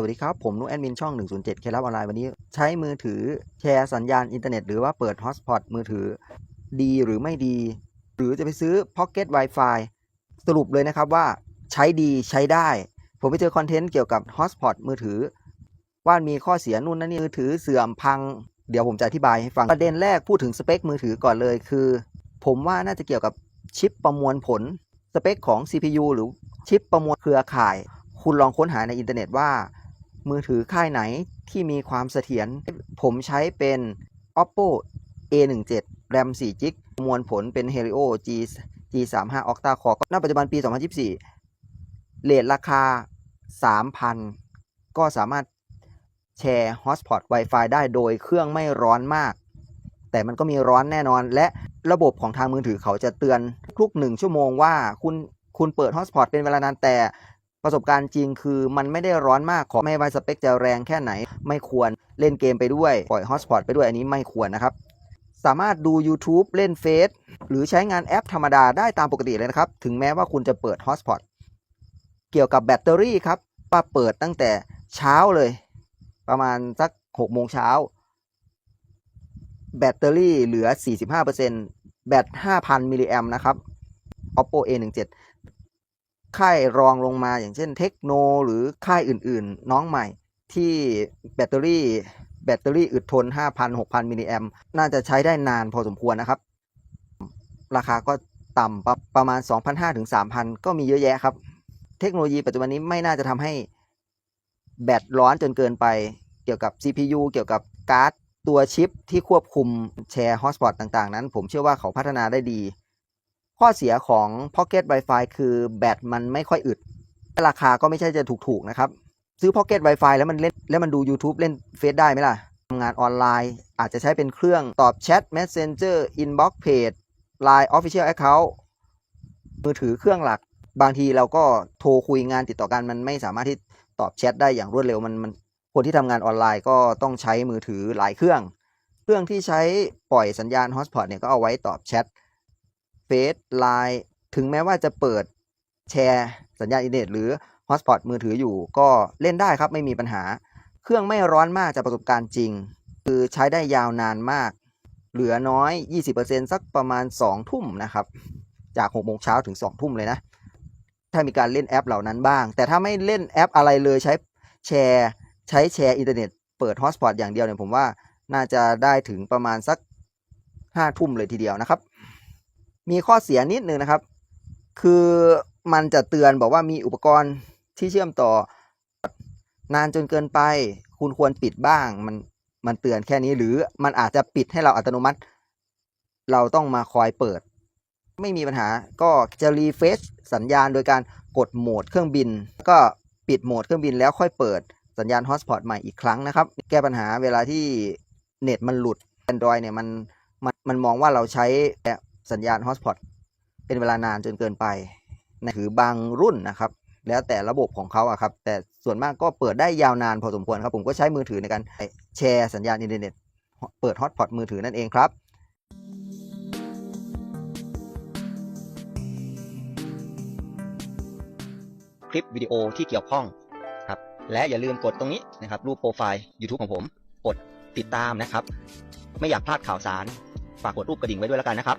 สวัสดีครับ ผมนุแอดมินช่อง 107 เคลับออนไลน์วันนี้ ใช้มือถือแชร์สัญญาณอินเทอร์เน็ต หรือว่าเปิดฮอสพอตมือถือดีหรือไม่ดี หรือจะไปซื้อ Pocket Wi-Fi สรุปเลยนะครับว่าใช้ดีใช้ได้ ผมไปเจอคอนเทนต์เกี่ยวกับฮอสพอตมือถือ ว่ามีข้อเสียนู่นนั่นนี่มือถือเสื่อมพัง เดี๋ยวผมจะอธิบายให้ฟังประเด็นแรกพูดถึงสเปคมือถือก่อนเลยคือ ผมว่าน่าจะเกี่ยวกับชิปประมวลผลสเปคของ CPU หรือชิปประมวลเครือข่าย คุณลองค้นหาในอินเทอร์เน็ตว่า มือถือค่ายไหนที่มีความเสถียร ผมใช้เป็น oppo a17 ram 4 g b ประมวลผลเป็น helio g g35 octa core ก็ณปัจจุบันปี 2024 เลทราคา 3,000 ก็สามารถแชร์ hotspot Wi-Fi ได้โดยเครื่องไม่ร้อนมาก แต่มันก็มีร้อนแน่นอน และระบบของทางมือถือเขาจะเตือนทุกหนึ่งชั่วโมงว่าคุณคุณเปิด hotspot เป็นเวลานานแต่ ประสบการณ์จริงคือมันไม่ได้ร้อนมากขอไม่ว่าสเปคจะแรงแค่ไหน ไม่ควรเล่นเกมไปด้วย ปล่อยฮอตสปอตไปด้วยอันนี้ไม่ควรนะครับ สามารถดู YouTube เล่นเฟซหรือใช้งานแอปธรรมดาได้ตามปกติเลยนะครับ ถึงแม้ว่าคุณจะเปิดฮอตสปอตเกี่ยวกับแบตเตอรี่ครับว่าเปิดตั้งแต่เช้าเลย ประมาณสัก6โมงเช้า แบตเตอรี่เหลือ 45%แบต 5,000 มิลลิแอมนะครับ oppo a17 ค่ายรองลงมาอย่างเช่นเทคโนหรือค่ายอื่นๆ น้องใหม่ที่แบตเตอรี่แบตเตอรี่อึดทน 5,000 6,000 มิลลิแอมน่าจะใช้ได้นานพอสมควรนะครับ ราคาก็ต่ำประประมาณ 2,500ถึง3,000 ก็มีเยอะแยะครับ เทคโนโลยีปัจจุบันนี้ไม่น่าจะทำให้แบตร้อนจนเกินไป เกี่ยวกับ CPU เกี่ยวกับการ์ดตัวชิปที่ควบคุมแชร์ฮอตสปอตต่างๆ นั้น ผมเชื่อว่าเขาพัฒนาได้ดี ข้อเสียของ Pocket Wi-Fi คือแบตมันไม่ค่อยอึด ราคาก็ไม่ใช่จะถูกๆนะครับ ซื้อ Pocket Wi-Fi แล้วมันเล่นแล้วมันดู YouTube เล่นเฟซได้ไหมล่ะทำงานออนไลน์ อาจจะใช้เป็นเครื่องตอบแชท Messenger Inbox Page Line Official Account มือถือเครื่องหลัก บางทีเราก็โทรคุยงานติดต่อกันมันไม่สามารถที่ตอบแชทได้อย่างรวดเร็วมันมันคนที่ทำงานออนไลน์ก็ต้องใช้มือถือหลายเครื่อง เครื่องที่ใช้ปล่อยสัญญาณ Hotspot เนี่ยก็เอาไว้ตอบแชท เฟซไลน์ถึงแม้ว่าจะเปิดแชร์สัญญาณอินเทอร์เน็ตหรือฮอตสปอตมือถืออยู่ก็เล่นได้ครับไม่มีปัญหา เครื่องไม่ร้อนมากจากประสบการณ์จริง คือใช้ได้ยาวนานมาก เหลือน้อย 20%สักประมาณ 2 ทุ่มนะครับ จาก6โมงเช้าถึง 2 ทุ่มเลยนะ ถ้ามีการเล่นแอปเหล่านั้นบ้าง แต่ถ้าไม่เล่นแอปอะไรเลยใช้แชร์ใช้แชร์อินเทอร์เน็ตเปิดฮอตสปอตอย่างเดียวเนี่ยผมว่าน่าจะได้ถึงประมาณสัก5ทุ่มเลยทีเดียวนะครับ มีข้อเสียนิดนึงนะครับ คือมันจะเตือนบอกว่ามีอุปกรณ์ที่เชื่อมต่อนานจนเกินไป คุณควรปิดบ้าง มันมันเตือนแค่นี้หรือมันอาจจะปิดให้เราอัตโนมัติ เราต้องมาคอยเปิด ไม่มีปัญหาก็จะรีเฟซสัญญาณโดยการกดโหมดเครื่องบิน ก็ปิดโหมดเครื่องบินแล้วค่อยเปิดสัญญาณฮอตสปอตใหม่อีกครั้งนะครับ แก้ปัญหาเวลาที่เน็ตมันหลุด Android เนี่ยมันมันมันมองว่าเราใช้ สัญญาณฮอสปอตเป็นเวลานานจนเกินไปนะคือบางรุ่นนะครับ แล้วแต่ระบบของเขาอะครับ แต่ส่วนมากก็เปิดได้ยาวนานพอสมควรครับ ผมก็ใช้มือถือในการแชร์สัญญาณอินเทอร์เน็ต เปิดฮอตพอตมือถือนั่นเองครับคลิปวิดีโอที่เกี่ยวข้องครับ และอย่าลืมกดตรงนี้นะครับ รูปโปรไฟล์ YouTube ของผม กดติดตามนะครับ ไม่อยากพลาดข่าวสาร ฝากกดรูปกระดิ่งไว้ด้วยแล้วกันนะครับ